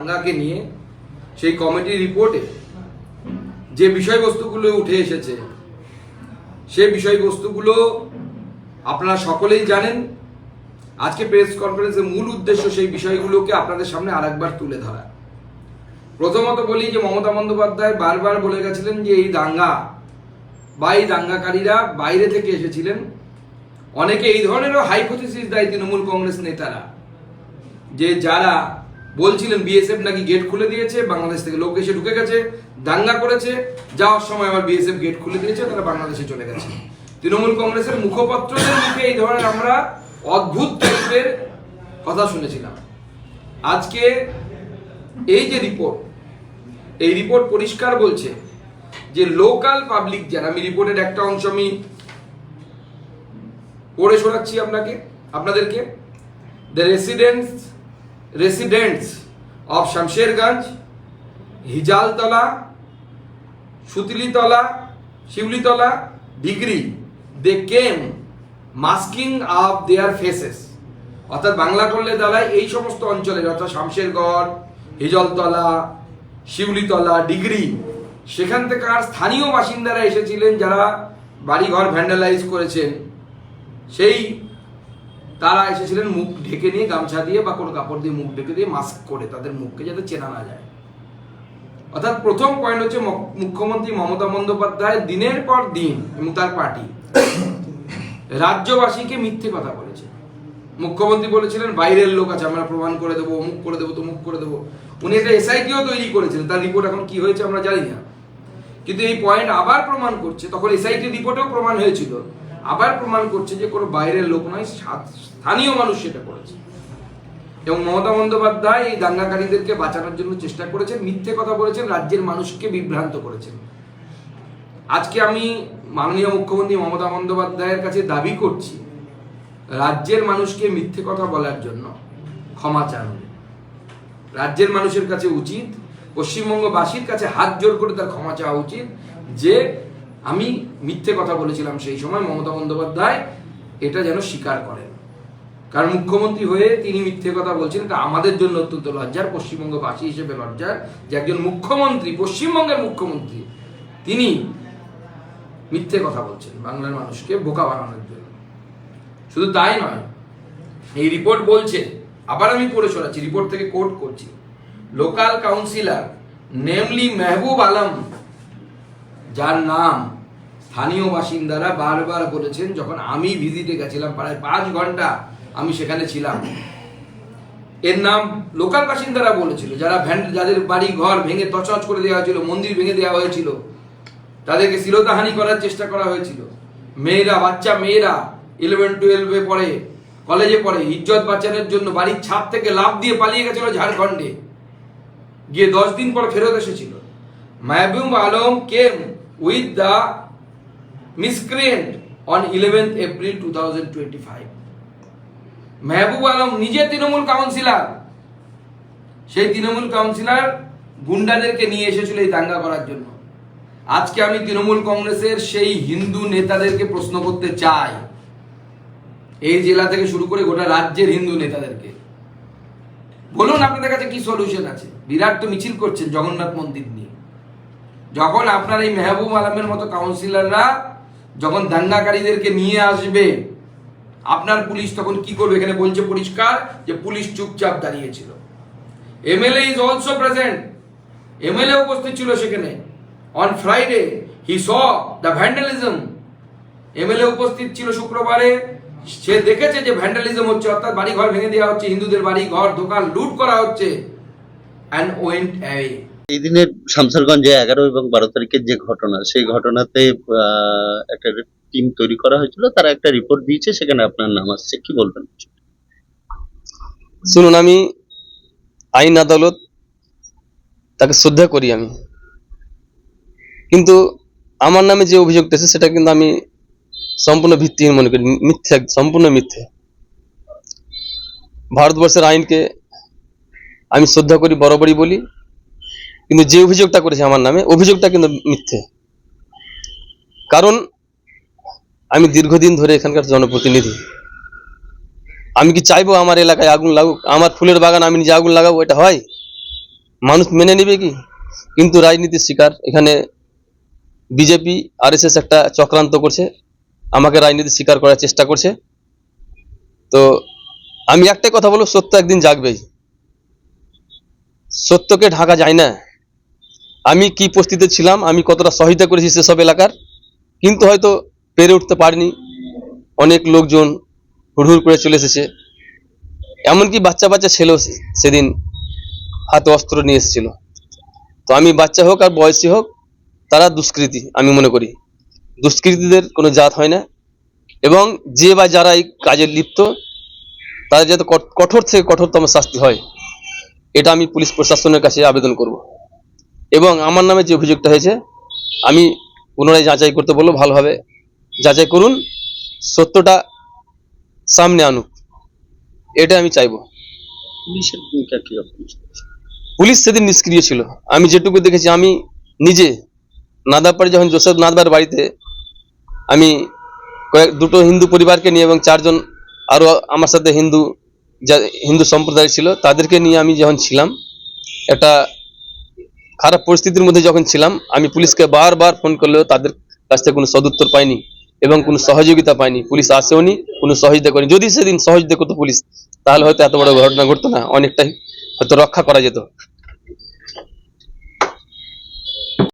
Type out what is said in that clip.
দাঙ্গাকে নিয়ে সেই কমিটির রিপোর্টে যে বিষয়বস্তুগুলো উঠে এসেছে, সে বিষয়বস্তুগুলো আপনারা সকলেই জানেন। আজকে প্রেস কনফারেন্সের মূল উদ্দেশ্য সেই বিষয়গুলোকে আপনাদের সামনে আরেকবার তুলে ধরা। প্রথমত বলি যে মমতা বন্দ্যোপাধ্যায় বারবার বলে গেছিলেন যে এই দাঙ্গা বা এই দাঙ্গাকারীরা বাইরে থেকে এসেছিলেন। অনেকে এই ধরনেরও হাইপোথিসিস দেয় তৃণমূল কংগ্রেস নেতারা যে যারা বলছিলেন বিএসএফ নাকি গেট খুলে দিয়েছে, বাংলাদেশ থেকে লোক এসে ঢুকে গেছে, দাঙ্গা করেছে, যাওয়ার সময় আবার বিএসএফ গেট খুলে দিয়েছে, তারা বাংলাদেশে চলে গেছে। তৃণমূল কংগ্রেসের মুখপত্রদের মুখে এই ধরনের আমরা অদ্ভুত টাইপের কথা শুনেছিলাম। আজকে এই যে রিপোর্ট, এই রিপোর্ট পরিষ্কার বলছে যে লোকাল পাবলিক যারা, আমি রিপোর্টের একটা অংশ আমি পড়ে শোনাচ্ছি আপনাকে, আপনাদেরকে the residents residents of Shamsherganj Hijaltala Sutilitala Shiulitala degree they came masking off their faces অর্থাৎ বাংলা করলে দাঁড়ায় এই সমস্ত অঞ্চলের অর্থাৎ শামশেরগড় হিজলতলা শিউলিতলা ডিগ্রি সেখান থেকে আর স্থানীয় বাসিন্দারা এসেছিলেন যারা বাড়িঘর ভ্যান্ডালাইজ করেছেন। সেই তারা এসেছিলেন মুখ ঢেকে নিয়ে, গামছা দিয়ে বা কোনো কাপড় দিয়ে মুখ ঢেকে দিয়ে মাস্ক করে তাদের মুখকে যাতে চেনা না যায়। অর্থাৎ প্রথম পয়েন্ট হচ্ছে মুখ্যমন্ত্রী মমতা বন্দ্যোপাধ্যায় দিনের পর দিন এবং তার পার্টি। রাজ্যবাসীকে মিথ্যে কথা বলেছে। মুখ্যমন্ত্রী বলেছিলেন, বাইরের লোক আছে, আমরা প্রমাণ করে দেবো, অমুক করে দেবো, তমুক করে দেবো। উনি একটা এসআইটিও তৈরি করেছিলেন, তার রিপোর্ট এখন কি হয়েছে আমরা জানি না। কিন্তু এই পয়েন্ট আবার প্রমাণ করছে, তখন এসআইটি রিপোর্টেও প্রমাণ হয়েছিল। আবার প্রমাণ করছে যে কোনো বাইরের লোক নয় সা- স্থানীয় মানুষ সেটা করেছে। এবং মমতা বন্দ্যোপাধ্যায় এই দাঙ্গাকারীদেরকে বাঁচানোর জন্য চেষ্টা করেছেন, মিথ্যে কথা বলেছেন, রাজ্যের মানুষকে বিভ্রান্ত করেছেন। আজকে আমি মাননীয় মুখ্যমন্ত্রী মমতা বন্দ্যোপাধ্যায়ের কাছে দাবি করছি, রাজ্যের মানুষকে মিথ্যে কথা বলার জন্য ক্ষমা চান রাজ্যের মানুষের কাছে উচিত, পশ্চিমবঙ্গবাসীর কাছে হাত জোর করে তার ক্ষমা চাওয়া উচিত, যে আমি মিথ্যে কথা বলেছিলাম সেই সময় মমতা বন্দ্যোপাধ্যায় এটা যেন স্বীকার করেন। কারণ মুখ্যমন্ত্রী হয়ে তিনি মিথ্যে কথা বলছেন, এটা আমাদের জন্য অত্যন্ত লজ্জার, পশ্চিমবঙ্গবাসী হিসেবে লজ্জার যে একজন মুখ্যমন্ত্রী, পশ্চিমবঙ্গের মুখ্যমন্ত্রী, তিনি মিথ্যে কথা বলছেন বাংলার মানুষকে বোকা বানানোর জন্য। শুধু তাই নয়, এই রিপোর্ট বলছে, আবার আমি পড়ে শোনাচ্ছি, রিপোর্ট থেকে কোট করছি, local councillor namely Mehboob Alam, যার নাম স্থানীয় বাসিন্দারা বারবার বলেছেন, যখন আমি ভিজিটে গেছিলাম প্রায় পাঁচ ঘণ্টা আমি সেখানে ছিলাম। এর নাম লোকাল বাসিন্দারা বলেছিল। যারা ভ্যান যাদের বাড়ি ঘর ভেঙে তছনছ করে দেওয়া হয়েছিল, মন্দির ভেঙে দেওয়া হয়েছিল, তাদেরকে শিলতাহানি করার চেষ্টা করা হয়েছিল। মেয়েরা, বাচ্চা মেয়েরা ইলেভেন টুয়েলভে পড়ে কলেজে পড়ে, ইজ্জত বাঁচানোর জন্য বাড়ির ছাদ থেকে লাভ দিয়ে পালিয়ে গেছিল ঝাড়খণ্ডে। গিয়ে দশ দিন পর ফেরত এসেছিল। Mahbub Alam came with the miscreant on eleventh April two thousand twenty five Mehboob Alam নিজে তৃণমূল কাউন্সিলর। সেই তৃণমূল কাউন্সিলর গুন্ডাদেরকে নিয়ে এসেছিল এই দাঙ্গা করার জন্য। আজকে আমি তৃণমূল কংগ্রেসের সেই হিন্দু নেতাদেরকে প্রশ্ন করতে চাই। এই জেলা থেকে শুরু করে গোটা রাজ্যের হিন্দু নেতাদেরকে। বলুন আপনাদের কাছে কি সলিউশন আছে? বিরাট তো মিছিল করছেন জগন্নাথ মন্দির নিয়ে। যখন আপনার এই মেহবুব আলমের মতো কাউন্সিলররা যখন দাঙ্গাকারীদেরকে নিয়ে আসবে আপনার পুলিশ তখন কি করবে? এখানে বলছে পরিষ্কার যে পুলিশ চুপচাপ দাঁড়িয়েছিল। MLA is also present MLA উপস্থিত ছিল সেখানে। On Friday he saw the vandalism MLA উপস্থিত ছিল শুক্রবারে। সে দেখেছে যে ভ্যান্ডালিজম হচ্ছে, অর্থাৎ বাড়ি ঘর ভেঙে দেওয়া হচ্ছে, হিন্দুদের বাড়ি ঘর দোকান লুট করা হচ্ছে। অ্যান্ড ওয়েন্ট অ্যাওয়ে এই দিনের শামসারগঞ্জে এগারো এবং বারো তারিখের যে ঘটনা, সেই ঘটনাতে একটা টিম তৈরি করা হয়েছিল, তারা একটা রিপোর্ট দিয়েছে, সেখানে আপনার নাম আসছে, কি বলবেন? শুনুন, আমি আইন আদালত তাকে শ্রদ্ধা করি আমি। কিন্তু আমার নামে যে অভিযোগটা আছে সেটা কিন্তু আমি সম্পূর্ণ ভিত্তিহীন মনে করি মিথ্যে, সম্পূর্ণ মিথ্যে। ভারতবর্ষের আইনকে আমি শ্রদ্ধা করি, বরাবরই বলি। কিন্তু যে অভিযোগটা করেছে আমার নামে, অভিযোগটা কিন্তু মিথ্যে। কারণ আমি দীর্ঘদিন ধরে এখানকার জনপ্রতিনিধি। আমি কি চাইব আমার এলাকায় আগুন লাগুক? আমার ফুলের বাগান আমি নিজে আগুন লাগাবো? এটা হয়? মানুষ মেনে নেবে কি? কিন্তু রাজনীতির শিকার। এখানে বিজেপি, আরএসএস একটা চক্রান্ত করছে। আমাকে রাজনীতি স্বীকার করার চেষ্টা করছে। তো আমি একটাই কথা বলব, সত্য একদিন জাগবেই। সত্যকে ঢাকা যায় না। আমি কি পরিস্থিতিতে ছিলাম, আমি কতটা সহায়তা করেছি সেসব এলাকার, কিন্তু হয়তো পেরে উঠতে পারিনি। অনেক লোকজন হুড়হুড় করে চলে এসেছে। এমনকি বাচ্চা বাচ্চা ছেলেও সেদিন হাতে অস্ত্র নিয়ে এসেছিল। তো আমি বাচ্চা হোক আর বয়সী হোক, তারা দুষ্কৃতী, আমি মনে করি। দুষ্কৃতীদের কোনো জাত হয় না। এবং যে বা যারা এই কাজে লিপ্ত, তাদের যাতে কঠোর থেকে কঠোরতম শাস্তি হয়, এটা আমি পুলিশ প্রশাসনের কাছে আবেদন করব। এবং আমার নামে যে অভিযোগটা হয়েছে আমি পুনরায় যাচাই করতে বলব ভালোভাবে যাচাই করুন সত্যটা সামনে আনুক এটা আমি চাইব। পুলিশের ভূমিকা কি পুলিশ সেদিন নিষ্ক্রিয় ছিল। আমি যেটুকু দেখেছি আমি নিজে নাদাপাড়ি যখন জোসেফ নাদবার বাড়িতে আমি কয়েক দুটো হিন্দু পরিবারকে নিয়ে এবং চারজন আরও আমার সাথে হিন্দু যা হিন্দু সম্প্রদায় ছিল তাদেরকে নিয়ে আমি যখন ছিলাম একটা খারাপ পরিস্থিতির মধ্যে যখন ছিলাম, আমি পুলিশকে বারবার ফোন করলেও তাদের কাছ থেকে কোনো সদুত্তর পাইনি এবং কোনো সহযোগিতা পাইনি। পুলিশ আসেওনি, কোনো সহযোগিতা করেনি। যদি সেদিন সহযোগিতা করতো পুলিশ, তাহলে হয়তো এত বড় ঘটনা ঘটতো না, অনেকটাই হয়তো রক্ষা করা যেত।